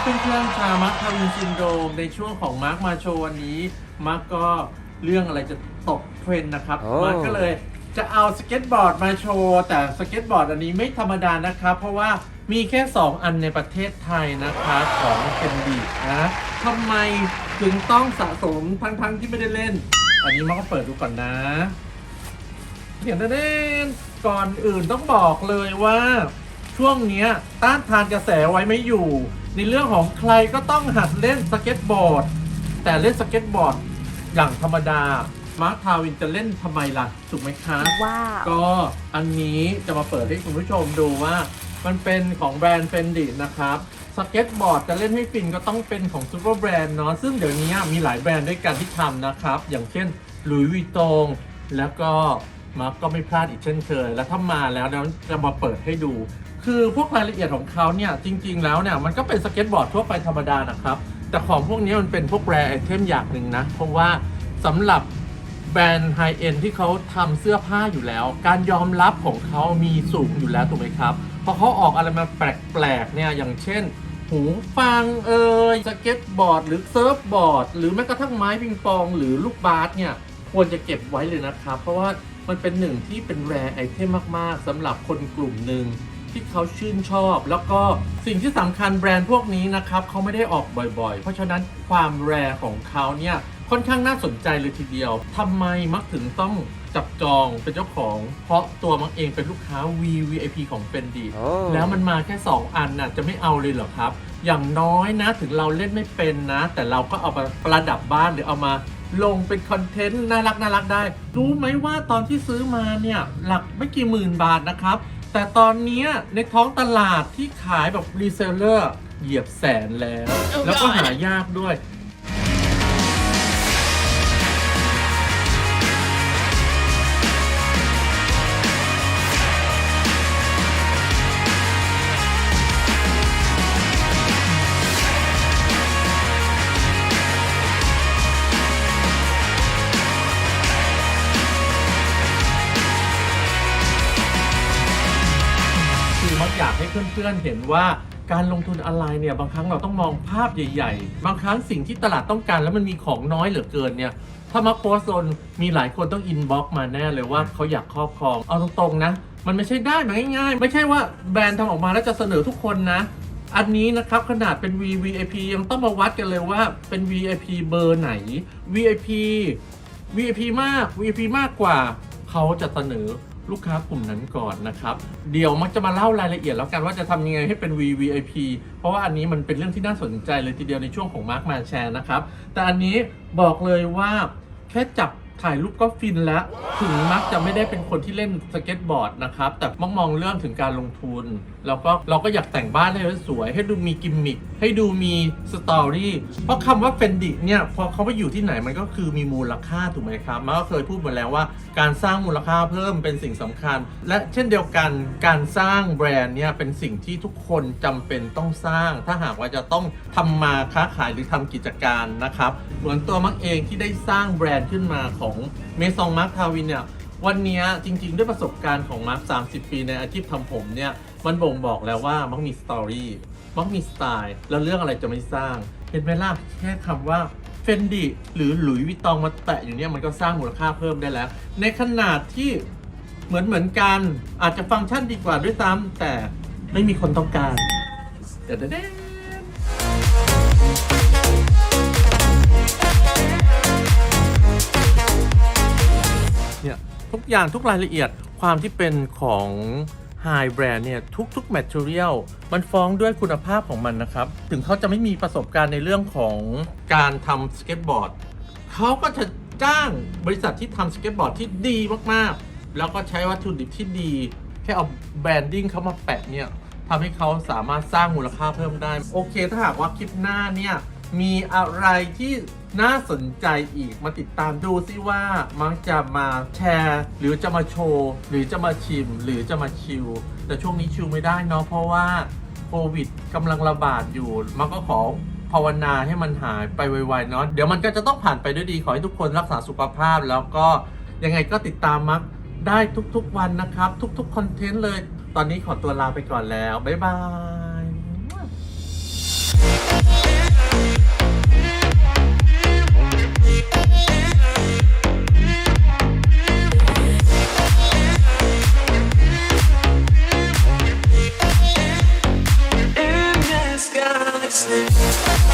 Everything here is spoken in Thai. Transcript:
ชามาร์คทาวินซินโดรมในช่วงของมาร์คมาโชว์วันนี้ มาร์คก็เรื่องอะไรจะตกเทรนด์นะครับ โอ้ มาร์คก็เลยจะเอาสเก็ตบอร์ดมาโชว์ แต่สเก็ตบอร์ดอันนี้ไม่ธรรมดานะครับ เพราะว่ามีแค่ 2 อันในประเทศไทยนะคะของเคนดีนะทำไมถึงต้องสะสมทั้งๆที่ไม่ได้เล่น อันนี้มาร์คก็เปิดดูก่อนนะเขียนเด่นๆก่อนอื่นต้องบอกเลยว่า ช่วงเนี้ยต้านทานกระแสไว้ไม่อยู่ ในเรื่องของใครก็ต้องหัดเล่นสเก็ตบอร์ด แต่เล่นสเก็ตบอร์ดอย่างธรรมดา มาร์คทาวินจะเล่นทำไมล่ะ ถูกไหมคะ ว้าว ก็อันนี้จะมาเปิดให้คุณผู้ชมดูว่า มันเป็นของแบรนด์เฟนดินะครับ สเก็ตบอร์ดจะเล่นให้ฟินก็ต้องเป็นของซูเปอร์แบรนด์เนาะซึ่งเดี๋ยวนี้มีหลายแบรนด์ด้วยกันที่ทำนะครับ อย่างเช่นหลุยส์วิตงแล้วก็ มาร์คก็ไม่พลาดอีกเช่นเคย แล้วถ้ามาแล้วเดี๋ยวจะมาเปิดให้ดู คือพวกรายละเอียดของเขาเนี่ยจริง ๆ แล้วเนี่ยมันก็เป็นสเก็ตบอร์ดทั่วไปธรรมดานะครับ แต่ของพวกนี้มันเป็นพวกแรไอเทมอย่างหนึ่งนะ เพราะว่าสำหรับแบรนด์ไฮเอ็นที่เขาทำเสื้อผ้าอยู่แล้ว การยอมรับของเขามีสูงอยู่แล้วถูกไหมครับพอเขาออกอะไรมาแปลกๆเนี่ยอย่างเช่นหูฟังเอ่ยสเก็ตบอร์ด หรือเซิร์ฟบอร์ด หรือแม้กระทั่งไม้ปิงปอง หรือลูกบาสเนี่ยควรจะเก็บไว้เลยนะครับ เพราะว่า มันเป็นหนึ่งที่เป็นแรไอเทมมาก ๆสำหรับคนกลุ่มหนึ่งที่เขาชื่นชอบ แล้วก็สิ่งที่สำคัญแบรนด์พวกนี้นะครับเขาไม่ได้ออกบ่อยๆ เพราะฉะนั้นความแรของเขาเนี่ยค่อนข้างน่าสนใจเลยทีเดียวทำไมมักถึงต้องจับจองเป็นเจ้าของ เพราะตัวมักเองเป็นลูกค้า VVIP ของ Fendi โอ้แล้วมันมาแค่ 2 อันน่ะจะไม่เอาเลยเหรอครับ อย่างน้อยนะถึงเราเล่นไม่เป็นนะ แต่เราก็เอามาประดับบ้านหรือเอามา ลงเป็นคอนเทนต์น่ารักน่ารักได้ รู้ไหมว่าตอนที่ซื้อมาเนี่ยหลักไม่กี่หมื่นบาทนะครับ แต่ตอนเนี้ยในท้องตลาดที่ขายแบบรีเซลเลอร์เหยียบแสนแล้ว Oh แล้วก็ God หายากด้วย อยากให้เพื่อนๆเห็นว่าการลงทุนอะไรเนี่ยบางครั้งเราต้องมองภาพใหญ่ ๆ บางครั้งสิ่งที่ตลาดต้องการแล้วมันมีของน้อยเหลือเกินเนี่ยถ้ามาโพสต์โซนมีหลายคนต้องอินบ็อกมาแน่เลยว่าเขาอยากครอบครอง เอาตรงๆนะ มันไม่ใช่ได้มาง่ายๆ ไม่ใช่ว่าแบรนด์ทำออกมาแล้วจะเสนอทุกคนนะ อันนี้นะครับขนาดเป็น VVIP ยังต้องมาวัดกันเลยว่าเป็น VIP เบอร์ไหน VIP VIP มาก VIP มากกว่าเขาจะเสนอ ลูกค้ากลุ่มนั้นก่อนนะครับ เดี๋ยวมักจะมาเล่ารายละเอียดแล้วกันว่าจะทำยังไงให้เป็น VVIP เพราะว่าอันนี้มันเป็นเรื่องที่น่าสนใจเลยทีเดียวในช่วงของ Mark Man Share นะครับ แต่อันนี้บอกเลยว่าแค่จับ ถ่ายรูปก็ฟินแล้ว ถึงมักจะไม่ได้เป็นคนที่เล่นสเก็ตบอร์ดนะครับ แต่มักมองเรื่องถึงการลงทุน แล้วก็เราก็อยากแต่งบ้านให้สวย ให้ดูมีกิมมิค ให้ดูมีสตอรี่ เพราะคำว่าเฟนดิเนี่ย พอเขาไปอยู่ที่ไหนมันก็คือมีมูลค่าถูกไหมครับ มันก็เคยพูดมาแล้วว่า การสร้างมูลค่าเพิ่มเป็นสิ่งสำคัญ และเช่นเดียวกันการสร้างแบรนด์เนี่ยเป็นสิ่งที่ทุกคนจำเป็นต้องสร้าง ถ้าหากว่าจะต้องทำมาค้าขายหรือทำกิจการนะครับ เหมือนตัวมักเองที่ได้สร้างแบรนด์ขึ้นมาของเมซองมาร์คทาวินเนี่ยวันนี้จริง ๆ ด้วยประสบการณ์ของมาร์ค30 ปีในอาชีพทำผมเนี่ยมันบ่งบอกแล้วว่ามักมีสตอรี่มักมีสไตล์แล้วเรื่องอะไรจะไม่สร้าง เห็นไหมล่ะแค่คำว่าเฟนดิหรือหลุยวิตตองมาแตะอยู่เนี่ยมันก็สร้างมูลค่าเพิ่มได้แล้ว ในขนาดที่เหมือนเหมือนกันอาจจะฟังก์ชันดีกว่าด้วยซ้ำแต่ไม่มีคนต้องการเดี๋ยว เนี่ยทุกอย่างทุกรายละเอียดความที่เป็นของ High Brand เนี่ยทุกๆ Material มันฟ้องด้วยคุณภาพของมันนะครับ ถึงเขาจะไม่มีประสบการณ์ในเรื่องของการทำสเก็ตบอร์ดเขาก็จะจ้างบริษัทที่ทำสเก็ตบอร์ดที่ดีมากๆ แล้วก็ใช้วัตถุดิบที่ดี แค่เอาแบรนดิ้งเขามาแปะเนี่ยทำให้เขาสามารถสร้างมูลค่าเพิ่มได้ โอเค ถ้าหากว่าคลิปหน้าเนี่ย มีอะไรที่น่าสนใจอีกมาติดตามดูซิว่ามักจะมาแชร์ หรือจะมาโชว์ หรือจะมาชิม หรือจะมาชิลแต่ช่วงนี้ชิลไม่ได้เนาะเพราะว่าโควิดกำลังระบาดอยู่ มันก็ขอภาวนาให้มันหายไปไวๆเนาะเดี๋ยวมันก็จะต้องผ่านไปด้วยดี ขอให้ทุกคนรักษาสุขภาพแล้วก็ยังไงก็ติดตามมักได้ทุกๆวันนะครับ ทุกๆคอนเทนต์เลย ตอนนี้ขอตัวลาไปก่อนแล้ว บ๊ายบาย Música